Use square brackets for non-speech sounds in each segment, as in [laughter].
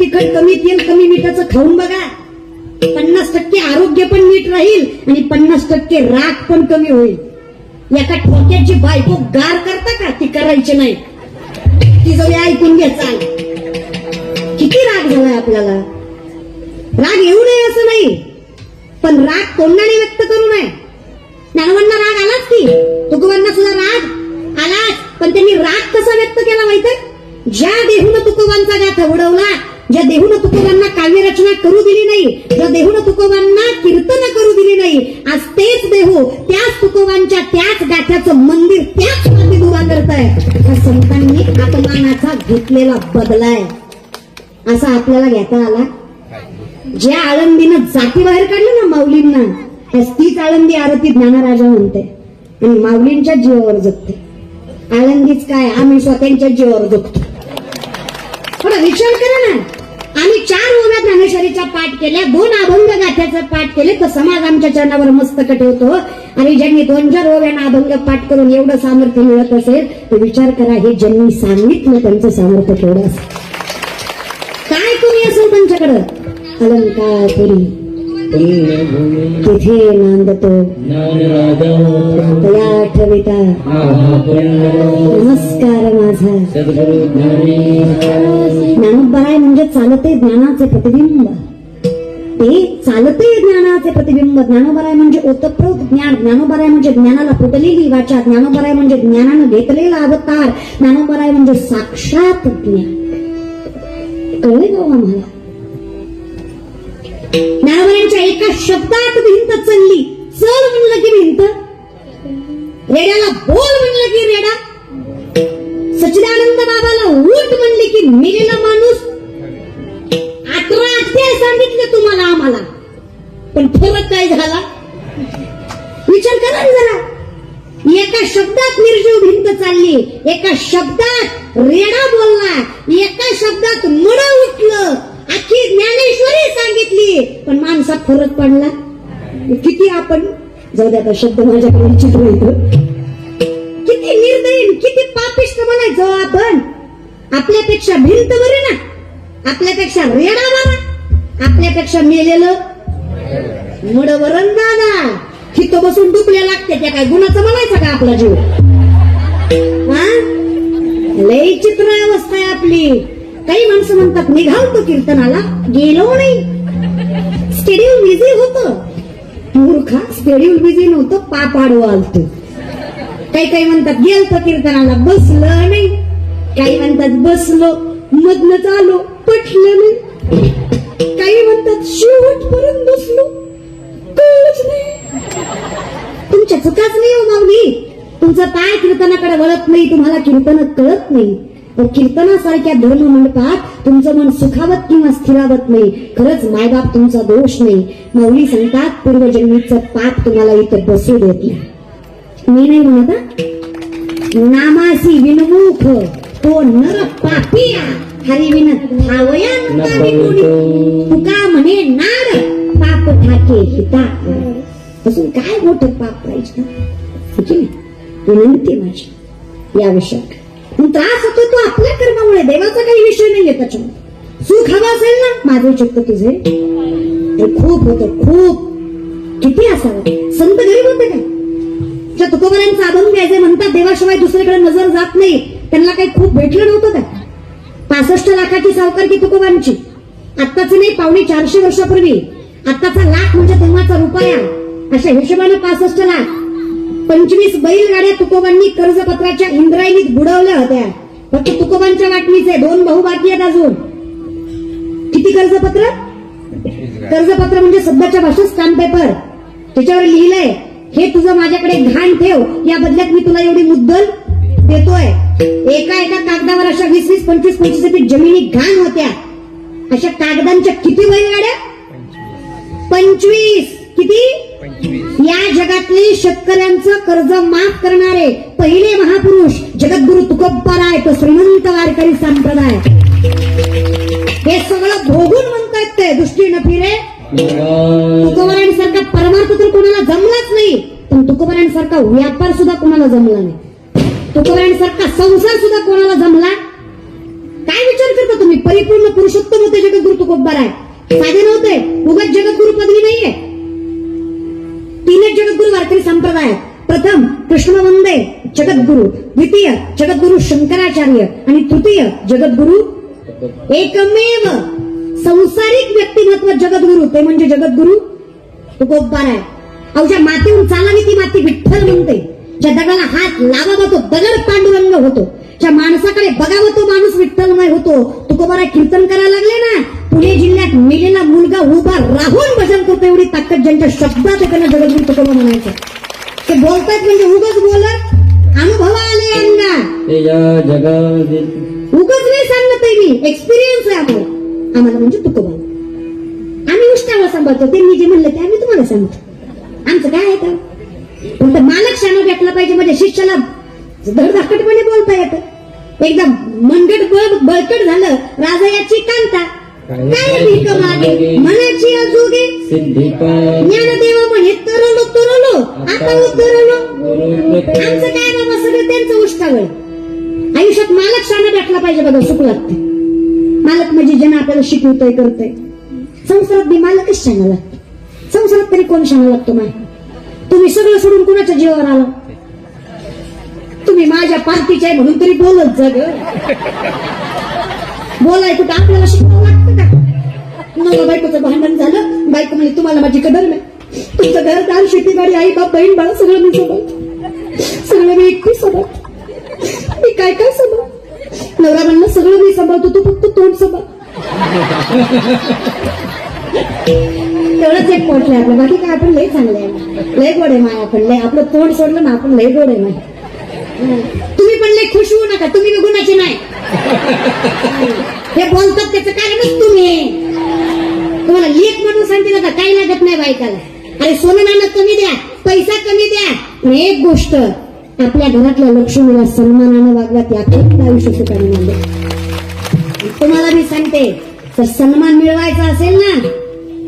तिखट कमी तेल कमी मिठाचं खाऊन बघा. पन्नास टक्के आरोग्य पण नीट राहील आणि पन्नास टक्के राग पण कमी होईल. एका ठोक्याची बायको गार करता का ती करायची नाही. ती जवळ ऐकून घ्या चाल. किती राग झालाय आपल्याला. राग येऊ नये असं नाही पण राग तोंडाने व्यक्त करू नये. नागवांना राग आलाच की तुकोबांना सुद्धा राग आलाच पण त्यांनी राग कसा व्यक्त केला माहिती ज्या देहून तुकोबांचा गाथा उडवला ज्या देहून तुकोबांना काव्यरचना करू दिली नाही ज्या देहून तुकोबांना कीर्तन करू दिली नाही आज तेच देहू त्याच तुकोबांच्या त्याच गाठ्याचं मंदिर त्याच मंदिर उभा करताय. या संतांनी आत्मानाचा घेतलेला बदलाय. असा आपल्याला घेता आला? ज्या आळंदीनं जाती बाहेर काढलं ना माऊलींना त्याच तीच आळंदी आरती ज्ञानराजा म्हणते. आणि माऊलींच्या जीवावर जगते. आळंदीच काय? आम्ही स्वतःच्या जीवावर जगतो. थोडा विचार करा ना. आम्ही चार ओव्या ज्ञानेश्वरीच्या पाठ केल्या दोन अभंग गाथ्याचा पाठ केले तर समाज आमच्या चरणावर मस्तक ठेवतो. आणि ज्यांनी दोन चार ओव्यानं अभंग पाठ करून एवढं सामर्थ्य मिळत असेल तर विचार करा हे ज्यांनी सांगितलं त्यांचं सामर्थ्य केवढं असेल. काय कमी असेल त्यांच्याकडं अलंकापुरी पुण्यभूमी। नांदतो। ज्ञानराजा तया ठविता महापुण्य नमस्कार माझा। म्हणजे चालते ज्ञानाचे प्रतिबिंब. ते चालते ज्ञानाचे प्रतिबिंब. ज्ञानोबराय म्हणजे ओतप्रोत ज्ञान. ज्ञानोबराय म्हणजे ज्ञानाला फुटलेली वाचा. ज्ञानोबराय म्हणजे ज्ञानानं घेतलेला अवतार. ज्ञानोबराय म्हणजे साक्षात ज्ञान. कळले आम्हाला ज्ञानोबरायांच्या एका शब्दात भिंत चलली. चल म्हणलं की भिंत रेड्याला बोल म्हणलं की रेडा. सचिदानंद बाबाला उठ म्हणले की मेलेला माणूस. अकरा अध्याय सांगितले तुम्हाला आम्हाला. पण फरक काय झाला? विचार करा जरा. एका शब्दात निर्जीव भिंत चालली. एका शब्दात रेडा बोलला. एका शब्दात मड उठलं. अख्खी ज्ञानेश्वरी सांगितली पण माणसात फरक पडला? किती आपण जाऊ द्या शब्द माझ्याकडे चित्र येतो. किती निर्दयीन किती पापिष्ट म्हणायचो आपण. आपल्यापेक्षा भिंत बरी ना. आपल्यापेक्षा रेडा बरा. आपल्यापेक्षा मेलेलं मुड वरण दादा खितो बसून डुकल्या लागते त्या काय गुणाचं म्हणायचं का आपला जीव? हा? लय चित्र अवस्था आहे आपली. काही माणसं म्हणतात निघालतो कीर्तनाला. गेलो नाही. स्टेडियम बिझी होत. मूर्खा स्टेडियम बिझी नव्हतं पाप आडवं काही काही म्हणतात गेलत कीर्तनाला बसलं नाही. काही म्हणतात बसलो मधन चालो पटलं नाही. काही म्हणतात शेवटपर्यंत बसलो. कळलंच नाही. तुमच्या चुकाच नाही हो माऊली. तुमचं काय कीर्तनाकडे वळत नाही तुम्हाला कीर्तन कळत नाही. पण कीर्तनासारख्या धर्म मंडपात तुमचं मन सुखावत किंवा स्थिरावत नाही. खरंच मायबाप तुमचा दोष नाही. माऊली सांगतात पूर्वजन्मीचं पाप तुम्हाला इथं बसू देत नाही. मी नाही म्हणत. नामासी विनमुख तो नर पापिया. हरी विन ठावया नकामी कोणी. तुका म्हणे नार पाप ठाके हिता. असून काय मोठं पाप पाहिजे? विनंती माझी. या विषयात. पण त्रास होतो तो आपल्या कर्मामुळे. देवाचा काही विषय नाहीये त्याच्यामध्ये. सुख हवं असेल ना माझे चित्त तुझे. ते खूप होत खूप. किती असावं? संत गरीब होते का? त्या तुकोबरांचा अभंग घ्यायचे म्हणतात देवाशिवाय दुसरीकडे नजर जात नाही. त्यांना काही खूप भेटलं नव्हतं का? पासष्ट लाखाची सावकारकी तुकोबांची. आत्ताच नाही पावणे चारशे वर्षापूर्वी. आत्ताचा लाख म्हणजे तेव्हाचा रुपया. अशा हिशोबाने पासष्ट लाख. पंचवीस बैलगाड्या तुकोबांनी कर्जपत्राच्या इंद्रायणीत बुडवल्या होत्या. फक्त तुकोबांच्या वाटणीचे दोन भाऊ बाकी आहेत अजून. किती कर्जपत्र? कर्जपत्र म्हणजे सध्याच्या भाषेत स्टॅम्प पेपर त्याच्यावर लिहिलंय हे तुझं माझ्याकडे घाण ठेव. या बदल्यात मी तुला एवढी मुद्दल देतोय. एका एका कागदावर अशा वीस वीस पंचवीस पंचवीस जमिनी घाण होत्या. अशा कागदांच्या किती बैलगाड्या? जगातले शेतकऱ्यांचं कर्ज माफ करणारे पहिले महापुरुष जगद्गुरु तुकोबाराय तो श्रीमंत वारकरी संप्रदाय. हे सगळं भोगून म्हणतायत ते दृष्टी दृष्टीनं फिरे. तुकोबारांसारखा परमार्थ तर कोणाला जमलाच नाही पण तुकोबारांसारखा व्यापार सुद्धा कोणाला जमला नाही. तुकोबारांसारखा संसार सुद्धा कोणाला जमला? काय विचार करता तुम्ही? परिपूर्ण पुरुषोत्तम होते जगद्गुरु तुकोबाराय साधे नव्हते उगाच जगद्गुरु पदवी नाहीये. तीनच जगद्गुरु वारकरी संप्रदाय. प्रथम कृष्ण वंदे जगद्गुरु द्वितीय जगद्गुरु शंकराचार्य आणि तृतीय जगद्गुरु एकमेव संसारिक व्यक्तिमत्व जगद्गुरु. ते म्हणजे जगद्गुरु तुकोबार आहे अहो ज्या मातीहून चालावी ती माती विठ्ठल म्हणते. ज्या दगडाला हात लावावा तो दगड पांडुरंग होतो. ज्या माणसाकडे बघावं तो माणूस विठ्ठलमय होतो. तुकोबारा कीर्तन करायला लागले ना? पुणे जिल्ह्यात मेलेला मुलगा उभा राहून भजन करतो एवढी ताकद ज्यांच्या शब्दात त्यांना जगद्गुरु तुकोबा म्हणायचं. ते बोलतात म्हणजे उगच बोलत अनुभव आले यांना. ते उगच नाही सांगत आहे मी एक्सपिरियन्स आहे आम्हाला. आम्हाला म्हणजे तुकोबा आम्ही उष्टावर सांभाळतो त्यांनी जे म्हणलं ते आम्ही तुम्हाला सांगतो. आमचं काय आहे तर फक्त मालक शाणा भेटला पाहिजे म्हणजे शिष्याला धडधाकटपणे बोलता येतं. एकदा मनगट बळ बळकट झालं राजा याची कांता. काय भीक मागे मनाची अजोगे. ज्ञानदेव म्हणे तरलो तरलो. आता उतरलो. आमचं काय बाबा? सगळं त्यांचं उष्टावळ. आयुष्यात मालक शाणा भेटला पाहिजे बघा सुख लागते मालक म्हणजे ज्यांना आपल्याला शिकवतोय करतोय. संसारात बी मालकच शाणा लागतो. संसारात तरी कोण शाणा लागतो माय? तुम्ही सगळं सोडून कुणाच्या जीवावर आला? तुम्ही माझ्या पार्टीचे आहे म्हणून तरी बोलत जा बोलाय कुठं? आपल्याला शिकवावं लागतं का? नवरा बायकोचं भांडण झालं बायको म्हणजे तुम्हाला माझी कदर नाही. तुमचं घरदार शेती गाडी आई बाप बहीण बाळा सगळं मी सोबत सगळं मी एकटी सोबत मी काय काय सोबत नवरा म्हणणं सगळं मी सांभाळतो तू फक्त तोंड सांभाळ. तेवढंच एक पोटले आपलं. बाकी काय आपण लय चांगले आहे. लय गोड आहे माय आपण लय आपलं तोंड सोडलं ना आपण लय गोड आहे माय. तुम्ही पण लय खुश होऊ नका. तुम्ही बी गुणाचे नाही. हे बोलतात त्याचं कारणच तुम्ही. तुम्हाला लेख म्हणून सांगतील का? काही लागत नाही बायकाला. अरे सोनं नाणं कमी द्या पैसा कमी द्या. एक गोष्ट आपल्या घरातल्या लक्ष्मीला सन्मानानं वागवा ती आयुष्य सुखाने मानले तुम्हाला मी सांगते तर सन्मान मिळवायचा असेल ना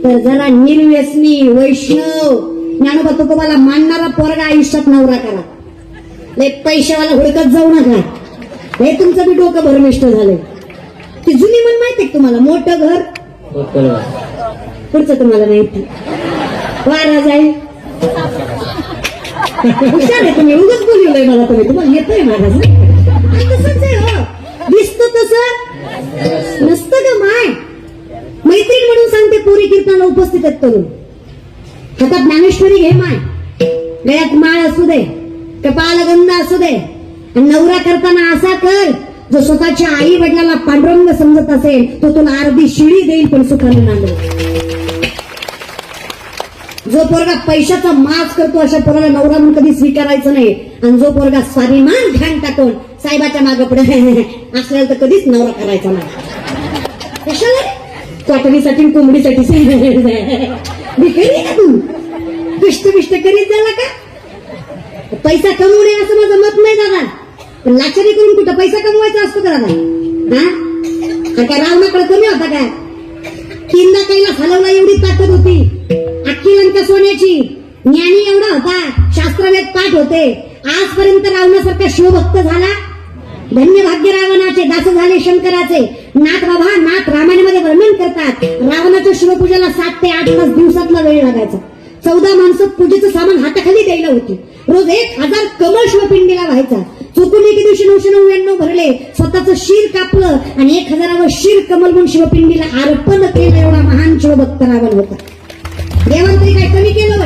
तर जरा निर्व्यसनी वैष्णव ज्ञानोबा तुकोबाला मानणारा पोरगा आयुष्यात नवरा करा. पैशावाला हुडकत जाऊ नका. हे तुमचं बी डोकं भरमिष्ट झालंय. ती जुनी मन माहिती का तुम्हाला? मोठं घर. पुढचं तुम्हाला माहिती. वारा जाईल. हुशार आहे तुम्ही. उगाच बोलवलंय मला तुम्ही. तुम्हाला येतोय महाराज तसंच आहे हो. दिसतं तसं. नसतं ग माय. मैत्रीण म्हणून सांगते पोरी कीर्तनाला उपस्थित आहेत तरुण. हातात ज्ञानेश्वरी घे माय. गळ्यात माळ असू दे. कपाळाला गंध असू दे. नवरा करताना असा कर जो स्वतःच्या आई वडिलाला पांडुरंग समजत असेल तो तुला अर्धी शिडी देईल पण सुखाने नांदेल जो पोरगा पैशाचा माफ करतो अशा पोराला नवरा म्हणून कधी स्वीकारायचं नाही. आणि जो पोरगा स्वाभिमान ध्यान टाकून साहेबाच्या मागे पुढे [laughs] असलेला तर कधीच नवरा करायचा नाही. कशाला? कॉटनीसाठी कोंबडीसाठी. भिकारी आहे का तू? बिष्ट करीत झाला का? पैसा कमवणे असं माझं मत नाही दादा. लाचारी करून कुठं पैसा कमवायचा असतो का दादा काय रावणाकडे कमी होता काय? तीनदा कैला हलवला एवढी ताकद होती. अख्खी लंका सोन्याची. ज्ञानी एवढा होता शास्त्रवेद पाठ होते. आजपर्यंत रावणासारखा शिवभक्त झाला. धन्य भाग्य रावणाचे दास झाले शंकराचे. नाथ बाबा नाथ रामायणामध्ये वर्णन करतात. रावणाच्या शिवपूजेला सात ते आठ तास दिवसातला वेळ लागायचा. चौदा माणसं पूजेचं सामान हाताखाली द्यायला होती. रोज एक हजार कमळ शिवपिंडीला व्हायचा. चुकून दिवशी नऊशे नव्याण्णव भरले? स्वतःचं शिर कापलं आणि एक हजारावर शिर कमलगुण शिवपिंडीला अर्पण केलं एवढा महान शिवभक्त रावण होता. देवांतरी काय कमी केलं